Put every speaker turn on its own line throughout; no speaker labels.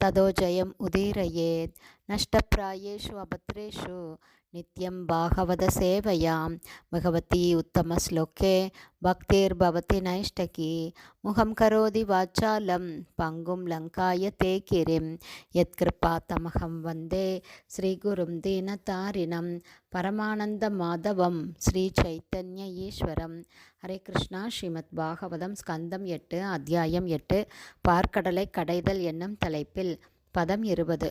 ததோ ஜெயம் உதீரயேத் நஷ்டப்பிராயேஷு அபத்ரேஷு நித்யம் பாகவத சேவையாம் பகவதி உத்தமஸ்லோகே பக்திர்பவதி நைஷ்டகி முகம் கரோதி வாச்சாலம் பங்கும் லங்காய தே கிரிம் யத்கிருப்பா தமகம் வந்தே ஸ்ரீகுரும் தீனதாரிணம் பரமானந்த மாதவம் ஸ்ரீ சைத்தன்ய ஈஸ்வரம் ஹரே கிருஷ்ணா ஸ்ரீமத் பாகவதம் ஸ்கந்தம் எட்டு அத்தியாயம் எட்டு பார்க்கடலை கடைதல் என்னும் தலைப்பில் பதம் இருபது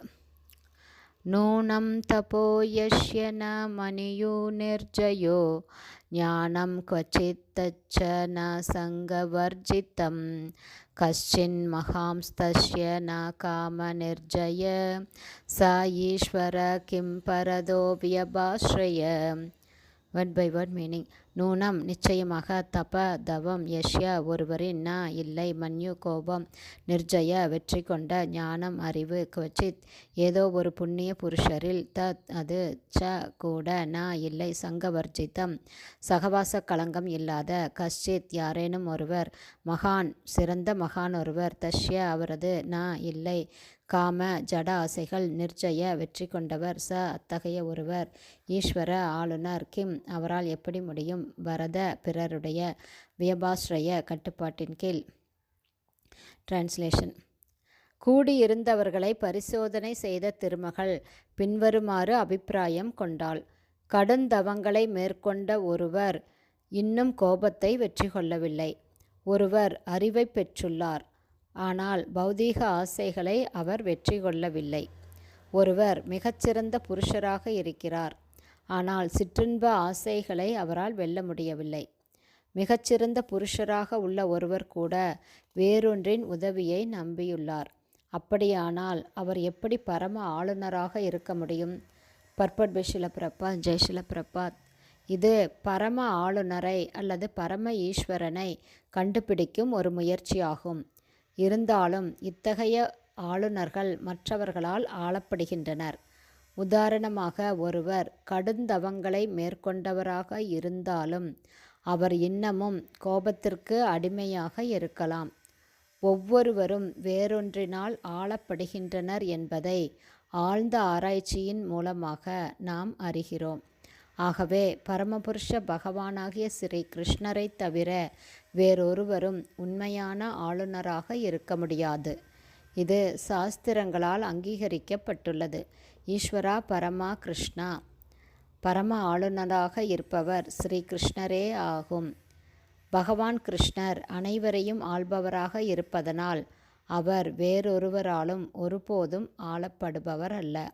नूनं तपो यस्य न मनियो निर्जयो ज्ञानं क्वचित्तच्च न सङ्गवर्जितं कश्चिन्महांस्तस्य न कामनिर्जय स ईश्वर किं परदो व्यभाश्रय வேர்ட் பை வேர்ட் மீனிங் நூனம் நிச்சயமாக தப தவம் யஷ்ய ஒருவரின் ந இல்லை மன்யு கோபம் நிர்ஜய வெற்றி கொண்ட ஞானம் அறிவு குவச்சித். ஏதோ ஒரு புண்ணிய புருஷரில் தத் அது ச கூட ந இல்லை சங்கவர்ஜிதம் சகவாச களங்கம் இல்லாத கஷ்டித் யாரேனும் ஒருவர் மகான் சிறந்த மகான் ஒருவர் தஷ்ய அவரது ந இல்லை காம ஜட ஆசைகள் நிர்ஜய வெற்றி கொண்டவர் ச அத்தகைய ஒருவர் ஈஸ்வர ஆளுநர் கிம். அவரால் எப்படி முடியும்? பரத பிறருடைய வியபாஸ்ரய கட்டுப்பாட்டின் கீழ். டிரான்ஸ்லேஷன் கூடியிருந்தவர்களை பரிசோதனை செய்த திருமகள் பின்வருமாறு அபிப்பிராயம் கொண்டாள். கடுந்தவங்களை மேற்கொண்ட ஒருவர் இன்னும் கோபத்தை வெற்றி கொள்ளவில்லை ஒருவர் அறிவை பெற்றுள்ளார். ஆனால் பௌதீக ஆசைகளை அவர் வெற்றி கொள்ளவில்லை. ஒருவர் மிகச்சிறந்த புருஷராக இருக்கிறார். ஆனால் சிற்றின்ப ஆசைகளை அவரால் வெல்ல முடியவில்லை. மிகச்சிறந்த புருஷராக உள்ள ஒருவர் கூட வேறொன்றின் உதவியை நம்பியுள்ளார். அப்படியானால் அவர் எப்படி பரம ஆளுநராக இருக்க முடியும்? பர்பட் பிஷில பிரபாத் ஜெய்ஷில பிரபாத் இது பரம ஆளுநரை அல்லது பரம ஈஸ்வரனை கண்டுபிடிக்கும் ஒரு முயற்சியாகும். இருந்தாலும் இத்தகைய ஆளுநர்கள் மற்றவர்களால் ஆளப்படுகின்றனர். உதாரணமாக ஒருவர் கடுந்தவங்களை மேற்கொண்டவராக இருந்தாலும் அவர் இன்னமும் கோபத்திற்கு அடிமையாக இருக்கலாம். ஒவ்வொருவரும் வேறொன்றினால் ஆளப்படுகின்றனர் என்பதை ஆழ்ந்த ஆராய்ச்சியின் மூலமாக நாம் அறிகிறோம். ஆகவே பரமபுருஷ பகவானாகிய ஸ்ரீ கிருஷ்ணரை தவிர வேறொருவரும் உண்மையான ஆளுநராக இருக்க முடியாது. இது சாஸ்திரங்களால் அங்கீகரிக்கப்பட்டுள்ளது. ஈஸ்வரா பரமா கிருஷ்ணா. பரம ஆளுநராக இருப்பவர் ஸ்ரீ கிருஷ்ணரே ஆகும். பகவான் கிருஷ்ணர் அனைவரையும் ஆள்பவராக இருப்பதனால் அவர் வேறொருவராலும் ஒருபோதும் ஆளப்படுபவர் அல்ல.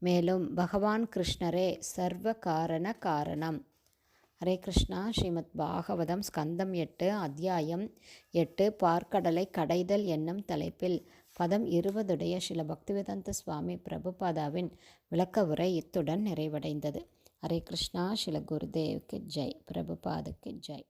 மேலும் பகவான் கிருஷ்ணரே சர்வ காரண காரணம். ஹரே கிருஷ்ணா ஸ்ரீமத் பாகவதம் ஸ்கந்தம் எட்டு அத்தியாயம் எட்டு பார்க்கடலை கடைதல் என்னும் தலைப்பில் பதம் இருபதுடைய சில பக்திவேதாந்த சுவாமி பிரபுபாதாவின் விளக்க உரை இத்துடன் நிறைவடைந்தது. ஹரே கிருஷ்ணா சில குருதேவுக்கு ஜெய் பிரபுபாதுக்கு ஜெய்.